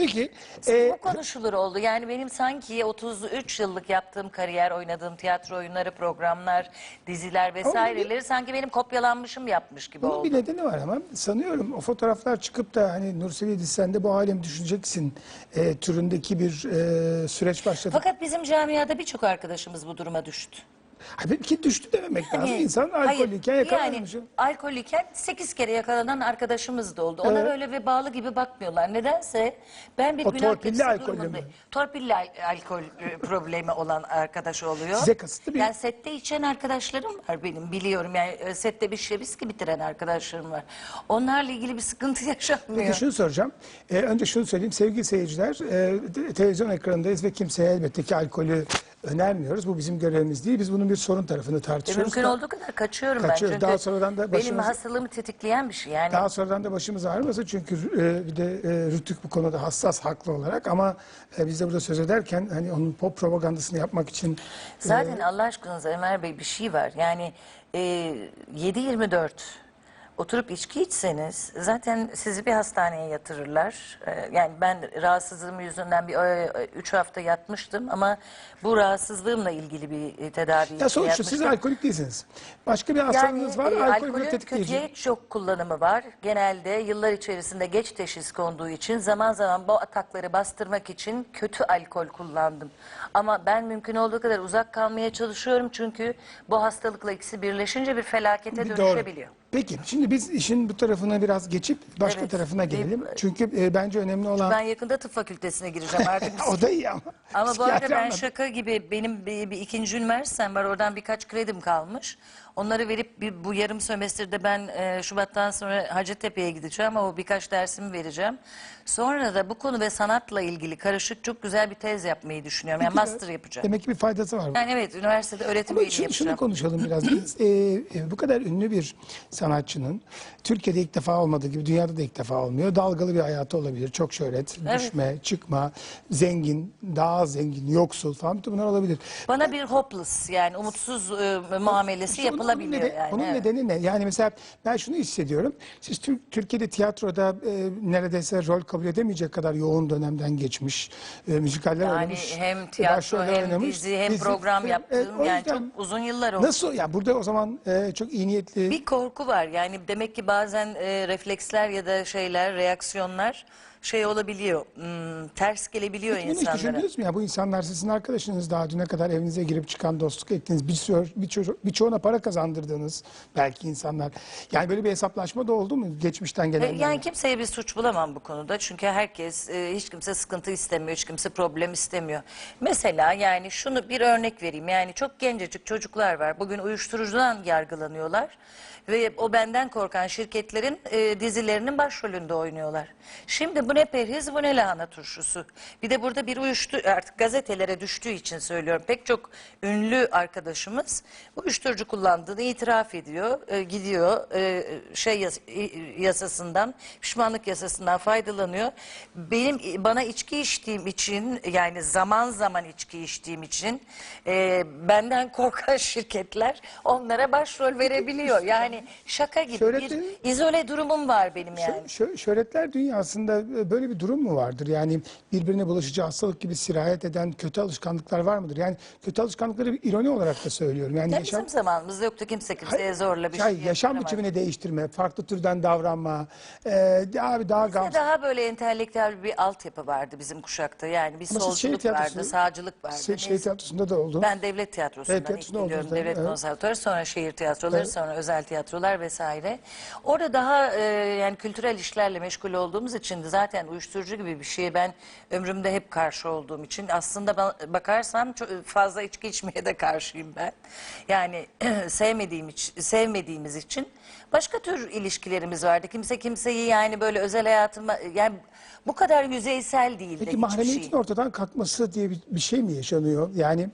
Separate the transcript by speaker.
Speaker 1: Peki.
Speaker 2: Bu
Speaker 1: e,
Speaker 2: konuşulur oldu. Yani benim sanki 33 yıllık yaptığım kariyer, oynadığım tiyatro oyunları, programlar, diziler vesaireleri sanki benim kopyalanmışım yapmış gibi
Speaker 1: bunun
Speaker 2: oldu.
Speaker 1: bir nedeni var ama sanıyorum o fotoğraflar çıkıp da hani Nursel sen de bu hale mi düşeceksin e, türündeki bir e, süreç başladı.
Speaker 2: Fakat bizim camiada birçok arkadaşımız bu duruma düştü.
Speaker 1: Halbuki düştü dememek lazım.
Speaker 2: Hani,
Speaker 1: İnsan alkollüyken yakalanmış.
Speaker 2: Yani alkollüyken 8 kere yakalanan arkadaşımız da oldu. Onlar
Speaker 1: Evet.
Speaker 2: öyle ve bağlı gibi bakmıyorlar. Nedense ben bir
Speaker 1: O torpilli
Speaker 2: durumundayım.
Speaker 1: mi?
Speaker 2: Torpilli al- alkol e, problemi olan arkadaş oluyor.
Speaker 1: Size kasıtlı bir-
Speaker 2: Yani sette içen arkadaşlarım var benim biliyorum. Yani e, sette bir şişe viski bitiren arkadaşlarım var. Onlarla ilgili bir sıkıntı yaşanmıyor.
Speaker 1: Peki şunu soracağım. Ee, önce şunu söyleyeyim. Sevgili seyirciler, e, te- televizyon ekranındayız ve kimseye elbette ki alkolü önermiyoruz. Bu bizim görevimiz değil. Biz bunun bir sorun tarafını
Speaker 2: E,
Speaker 1: tartışıyoruz.
Speaker 2: mümkün
Speaker 1: Da-
Speaker 2: olduğu kadar kaçıyorum
Speaker 1: Kaçıyoruz.
Speaker 2: ben. Çünkü
Speaker 1: Daha sonradan da
Speaker 2: benim
Speaker 1: başımız-
Speaker 2: hastalığımı tetikleyen bir şey. Yani
Speaker 1: Daha sonradan da başımız ağrımasın çünkü e, bir de e, Rütük bu konuda hassas haklı olarak ama e, biz de burada söz ederken hani onun pop propagandasını yapmak için
Speaker 2: Zaten Allah aşkınıza Ömer Bey bir şey var. Yani e, 7-24 oturup içki içseniz zaten sizi bir hastaneye yatırırlar. E, yani ben rahatsızlığım yüzünden bir 3 hafta yatmıştım ama bu rahatsızlığımla ilgili bir e, tedavi
Speaker 1: ya sonuçta siz alkolik değilsiniz. Başka bir hastalığınız var.
Speaker 2: e,
Speaker 1: alkol
Speaker 2: alkolün
Speaker 1: ve tetikleyici.
Speaker 2: kötüye çok kullanımı var. Genelde yıllar içerisinde geç teşhis konduğu için zaman zaman bu atakları bastırmak için kötü alkol kullandım. Ama ben mümkün olduğu kadar uzak kalmaya çalışıyorum çünkü bu hastalıkla ikisi birleşince bir felakete
Speaker 1: Bir
Speaker 2: dönüşebiliyor.
Speaker 1: Peki şimdi biz işin bu tarafına biraz geçip başka
Speaker 2: Evet.
Speaker 1: tarafına gelelim. Çünkü e, bence önemli olan
Speaker 2: Ben yakında tıp fakültesine gireceğim artık.
Speaker 1: o da iyi ama.
Speaker 2: Ama bu
Speaker 1: Psikiyatri
Speaker 2: arada ben şaka gibi benim bir, bir ikinci üniversitem var. Oradan birkaç kredim kalmış. Onları verip bir, bu yarım sömestrde ben e, Şubat'tan sonra Hacettepe'ye gideceğim ama o birkaç dersimi vereceğim. Sonra da bu konu ve sanatla ilgili karışık çok güzel bir tez yapmayı düşünüyorum. Yani master yapacağım.
Speaker 1: Demek ki bir faydası var.
Speaker 2: Yani evet üniversitede öğretim
Speaker 1: Ama
Speaker 2: üyeliği
Speaker 1: şunu, şunu
Speaker 2: yapacağım.
Speaker 1: konuşalım biraz. Biz e, e, bu kadar ünlü bir sanatçının Türkiye'de ilk defa olmadığı gibi dünyada da ilk defa olmuyor. Dalgalı bir hayatı olabilir. Çok şöhret,
Speaker 2: Evet.
Speaker 1: düşme, çıkma, zengin, daha az zengin, yoksul falan bütün bunlar olabilir.
Speaker 2: Bana bir hopeless yani umutsuz e, muamelesi
Speaker 1: İşte
Speaker 2: yapılabiliyor
Speaker 1: bunun, neden-
Speaker 2: yani.
Speaker 1: bunun
Speaker 2: evet.
Speaker 1: nedeni ne? Yani mesela ben şunu hissediyorum. Siz Türk, Türkiye'de tiyatroda e, neredeyse rol kabul edemeyecek kadar yoğun dönemden geçmiş. E, müzikaller
Speaker 2: Yani
Speaker 1: oynamış.
Speaker 2: hem
Speaker 1: e,
Speaker 2: tiyatro hem
Speaker 1: oynamış,
Speaker 2: dizi hem
Speaker 1: dizi,
Speaker 2: program yaptım.
Speaker 1: E,
Speaker 2: yani çok uzun yıllar oldu.
Speaker 1: Nasıl? Ya burada o zaman e, çok iyi niyetli.
Speaker 2: Bir korku var yani demek ki bazen e, refleksler ya da şeyler reaksiyonlar şey olabiliyor hmm, ters gelebiliyor
Speaker 1: Peki bunu hiç
Speaker 2: insanlara.
Speaker 1: düşündünüz mü ya? Bu insanlar sizin arkadaşınız daha düne kadar evinize girip çıkan dostluk ettiğiniz bir sürü, birço- birçoğuna para kazandırdığınız belki insanlar. Yani böyle bir hesaplaşma da oldu mu geçmişten
Speaker 2: E? Yani kimseye bir suç bulamam bu konuda. Çünkü herkes, e, hiç kimse sıkıntı istemiyor, hiç kimse problem istemiyor. Mesela yani şunu bir örnek vereyim. Yani çok gencecik çocuklar var. Bugün uyuşturucudan yargılanıyorlar. Ve o benden korkan şirketlerin e, dizilerinin başrolünde oynuyorlar. Şimdi bu ne perhiz bu ne lahana turşusu. Bir de burada bir uyuştu artık gazetelere düştüğü için söylüyorum. Pek çok ünlü arkadaşımız uyuşturucu kullandığını itiraf ediyor. E, gidiyor e, şey yas- yasasından, pişmanlık yasasından faydalanıyor. Benim bana içki içtiğim için yani zaman zaman içki içtiğim için e, benden korkan şirketler onlara başrol verebiliyor. Yani şaka gibi
Speaker 1: Şöhretlerin-
Speaker 2: bir izole durumum var benim yani.
Speaker 1: Şö- şö- şöhretler dünyasında e, böyle bir durum mu vardır? Yani birbirine bulaşıcı hastalık gibi sirayet eden kötü alışkanlıklar var mıdır? Yani kötü alışkanlıkları bir ironi olarak da söylüyorum. Yani
Speaker 2: Ya
Speaker 1: yaşam,
Speaker 2: bizim zamanımızda yoktu kimse kimseye zorla bir
Speaker 1: Hayır,
Speaker 2: şey
Speaker 1: yaşam biçimini değiştirme, farklı türden davranma, e, abi daha
Speaker 2: Bizde
Speaker 1: gamsız.
Speaker 2: daha böyle entelektüel bir altyapı vardı bizim kuşakta. Yani bir
Speaker 1: Ama
Speaker 2: solculuk vardı,
Speaker 1: tiyatrosu-
Speaker 2: sağcılık vardı.
Speaker 1: Şehir
Speaker 2: Neyse.
Speaker 1: tiyatrosunda da oldu.
Speaker 2: Ben devlet tiyatrosundan
Speaker 1: Evet,
Speaker 2: ilk
Speaker 1: oldunuz,
Speaker 2: Devlet
Speaker 1: evet.
Speaker 2: konservatuarı, sonra şehir tiyatroları,
Speaker 1: Evet.
Speaker 2: sonra özel tiyatrolar vesaire. Orada daha e, yani kültürel işlerle meşgul olduğumuz için de zaten uyuşturucu gibi bir şeye ben ömrümde hep karşı olduğum için aslında ba- bakarsam çok fazla içki içmeye de karşıyım ben. Yani sevmediğim iç- sevmediğimiz için başka tür ilişkilerimiz vardı. Kimse kimseyi yani böyle özel hayatıma yani bu kadar yüzeysel değildi
Speaker 1: Peki
Speaker 2: hiçbir
Speaker 1: mahremiyetin
Speaker 2: şey.
Speaker 1: ortadan kalkması diye bir, bir şey mi yaşanıyor? Yani